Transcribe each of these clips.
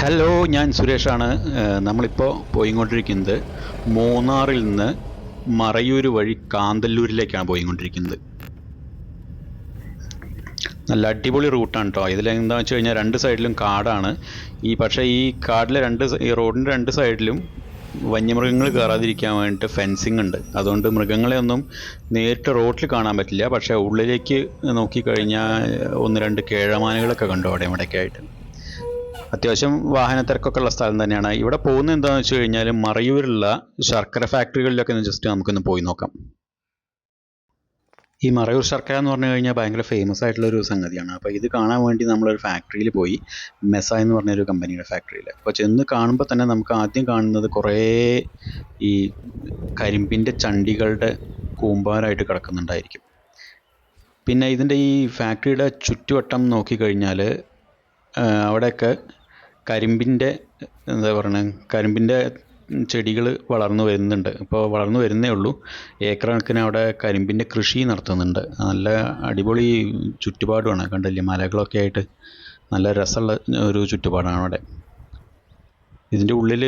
Hello ഞാൻ സുരേഷാണ്. നമ്മളിപ്പോൾ പോയിക്കൊണ്ടിരിക്കുന്നത് മൂന്നാറിൽ നിന്ന് മറയൂർ വഴി കാന്തല്ലൂരിലേക്കാണ് പോയിക്കൊണ്ടിരിക്കുന്നത്. നല്ല അടിപൊളി റൂട്ടാണ് കേട്ടോ ഇതിലെന്താണെന്ന് വെച്ച് കഴിഞ്ഞാൽ രണ്ട് സൈഡിലും കാടാണ്. ഈ പക്ഷേ ഈ കാടിലെ രണ്ട് ഈ റോഡിന്റെ രണ്ട് സൈഡിലും വന്യമൃഗങ്ങൾ കയറാതിരിക്കാൻ വേണ്ടിയിട്ട് ഫെൻസിങ് ഉണ്ട്. അതുകൊണ്ട് മൃഗങ്ങളെ ഒന്നും നേരിട്ട് റോട്ടിൽ കാണാൻ പറ്റില്ല. പക്ഷേ ഉള്ളിലേക്ക് നോക്കിക്കഴിഞ്ഞാൽ ഒന്ന് രണ്ട് കേഴമാനുകളൊക്കെ കണ്ടു അവിടെ ഇവിടെയൊക്കെ അത്യാവശ്യം വാഹന തിരക്കൊക്കെ ഉള്ള സ്ഥലം തന്നെയാണ്. ഇവിടെ പോകുന്നത് എന്താണെന്ന് വെച്ച് കഴിഞ്ഞാൽ മറയൂരിലുള്ള ശർക്കര ഫാക്ടറികളിലൊക്കെ ജസ്റ്റ് നമുക്കൊന്ന് പോയി നോക്കാം. ഈ മറയൂർ ശർക്കര എന്ന് പറഞ്ഞു കഴിഞ്ഞാൽ ഭയങ്കര ഫേമസ് ആയിട്ടുള്ള ഒരു സംഗതിയാണ്. അപ്പോൾ ഇത് കാണാൻ വേണ്ടി നമ്മളൊരു ഫാക്ടറിയിൽ പോയി മെസ്സ എന്ന് പറഞ്ഞൊരു കമ്പനിയുടെ ഫാക്ടറിയിൽ അപ്പോൾ ചെന്ന് കാണുമ്പോൾ തന്നെ നമുക്ക് ആദ്യം കാണുന്നത് കുറേ ഈ കരിമ്പിന്റെ ചണ്ടികളുടെ കൂമ്പാരായിട്ട് കിടക്കുന്നുണ്ടായിരിക്കും. പിന്നെ ഇതിന്റെ ഈ ഫാക്ടറിയുടെ ചുറ്റുവട്ടം നോക്കിക്കഴിഞ്ഞാൽ അവിടെയൊക്കെ കരിമ്പിന്റെ എന്താ പറയുന്നത് കരിമ്പിന്റെ ചെടികൾ വളർന്നു വരുന്നുണ്ട്. ഇപ്പോൾ വളർന്നു വരുന്നേ ഉള്ളൂ. ഏക്കർ കണക്കിന് അവിടെ കരിമ്പിന്റെ കൃഷി നടത്തുന്നുണ്ട്. നല്ല അടിപൊളി ചുറ്റുപാടുമാണ് കണ്ടില്ലേ. മലകളൊക്കെ ആയിട്ട് നല്ല രസമുള്ള ഒരു ചുറ്റുപാടാണ് അവിടെ. ഇതിന്റെ ഉള്ളിൽ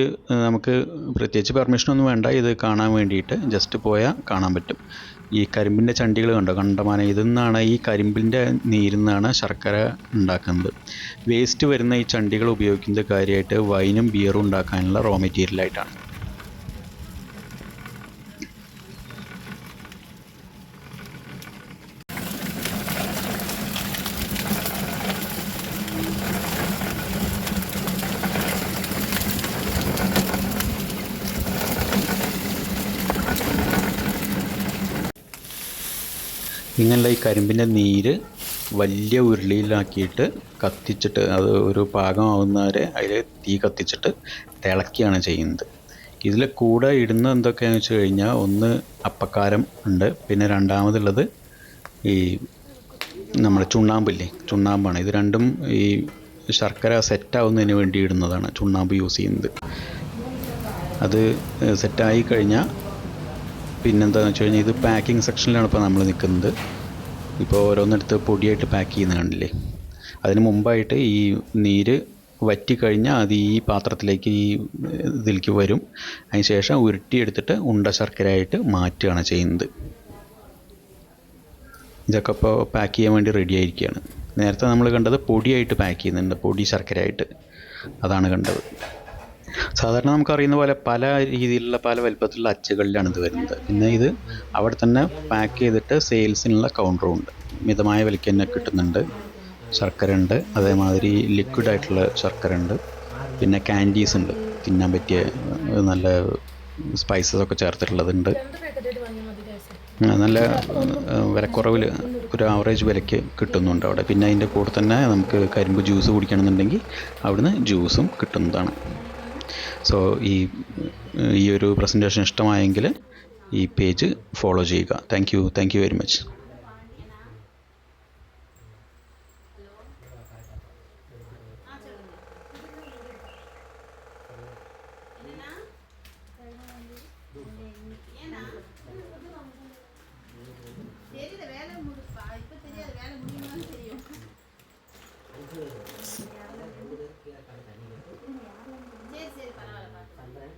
നമുക്ക് പ്രത്യേകിച്ച് പെർമിഷനൊന്നും വേണ്ട. ഇത് കാണാൻ വേണ്ടിയിട്ട് ജസ്റ്റ് പോയാൽ കാണാൻ പറ്റും. ഈ കരിമ്പിന്റെ ചണ്ടികൾ കണ്ടോ? കണ്ടമാനം ഇതിൽ നിന്നാണ് ഈ കരിമ്പിന്റെ നീരിൽ നിന്നാണ് ശർക്കര ഉണ്ടാക്കുന്നത്. വേസ്റ്റ് വരുന്ന ഈ ചണ്ടികൾ ഉപയോഗിക്കുന്നത് കാര്യമായിട്ട് വൈനും ബിയറും ഉണ്ടാക്കാനുള്ള റോ മെറ്റീരിയലായിട്ടാണ് ഇങ്ങനെയുള്ള ഈ കരിമ്പിന്റെ നീര് വലിയ ഉരുളിയിലാക്കിയിട്ട് കത്തിച്ചിട്ട് അത് ഒരു പാകമാവുന്നവരെ അതിൽ തീ കത്തിച്ചിട്ട് തിളക്കുകയാണ് ചെയ്യുന്നത്. ഇതിൽ കൂടെ ഇടുന്ന എന്തൊക്കെയാണെന്ന് വെച്ച് കഴിഞ്ഞാൽ ഒന്ന് അപ്പക്കാരം ഉണ്ട്. പിന്നെ രണ്ടാമതുള്ളത് ഈ നമ്മുടെ ചുണ്ണാമ്പില്ലേ? ചുണ്ണാമ്പാണ്. ഇത് രണ്ടും ഈ ശർക്കര സെറ്റാവുന്നതിന് വേണ്ടി ഇടുന്നതാണ് ചുണ്ണാമ്പ് യൂസ് ചെയ്യുന്നത്. അത് സെറ്റായി കഴിഞ്ഞാൽ പിന്നെന്താണെന്ന് വെച്ച് കഴിഞ്ഞാൽ ഇത് പാക്കിംഗ് സെക്ഷനിലാണ് ഇപ്പോൾ നമ്മൾ നിൽക്കുന്നത് ഇപ്പോൾ ഓരോന്നെടുത്ത് പൊടിയായിട്ട് പാക്ക് ചെയ്യുന്ന കണ്ടില്ലേ? അതിന് മുമ്പായിട്ട് ഈ നീര് വറ്റിക്കഴിഞ്ഞാൽ അത് ഈ പാത്രത്തിലേക്ക് ഈ ഇതിലേക്ക് വരും. അതിന് ശേഷം ഉരുട്ടിയെടുത്തിട്ട് ഉണ്ട ശർക്കരയായിട്ട് മാറ്റുകയാണ് ചെയ്യുന്നത്. ഇതൊക്കെ ഇപ്പോൾ പാക്ക് ചെയ്യാൻ വേണ്ടി റെഡി ആയിരിക്കുകയാണ്. നേരത്തെ നമ്മൾ കണ്ടത് പൊടിയായിട്ട് പാക്ക് ചെയ്യുന്നുണ്ട് പൊടി ശർക്കരയായിട്ട്. അതാണ് കണ്ടത്. സാധാരണ നമുക്കറിയുന്ന പോലെ പല രീതിയിലുള്ള പല വലിപ്പത്തിലുള്ള അച്ചുകളിലാണ് ഇത് വരുന്നത്. പിന്നെ ഇത് അവിടെ തന്നെ പാക്ക് ചെയ്തിട്ട് സെയിൽസിനുള്ള കൗണ്ടറും ഉണ്ട്. മിതമായ വിലയ്ക്ക് തന്നെ കിട്ടുന്നുണ്ട്. ശർക്കര ഉണ്ട് അതേമാതിരി ലിക്വിഡ് ആയിട്ടുള്ള ശർക്കര ഉണ്ട് പിന്നെ കാൻഡീസ് ഉണ്ട്. തിന്നാൻ പറ്റിയ നല്ല സ്പൈസസ് ഒക്കെ ചേർത്തിട്ടുള്ളതുണ്ട്. നല്ല വിലക്കുറവിൽ ഒരു ആവറേജ് വിലയ്ക്ക് കിട്ടുന്നുണ്ട് അവിടെ. പിന്നെ അതിന്റെ കൂടെ തന്നെ നമുക്ക് കരിമ്പ് ജ്യൂസ് കുടിക്കണമെന്നുണ്ടെങ്കിൽ അവിടുന്ന് ജ്യൂസും കിട്ടുന്നതാണ്. സോ ഈ ഈ ഒരു പ്രസന്റേഷൻ ഇഷ്ടമായെങ്കിൽ ഈ പേജ് ഫോളോ ചെയ്യുക. Thank you thank you very much தெரியாது வேலை முடியுமான்னு தெரியும் né?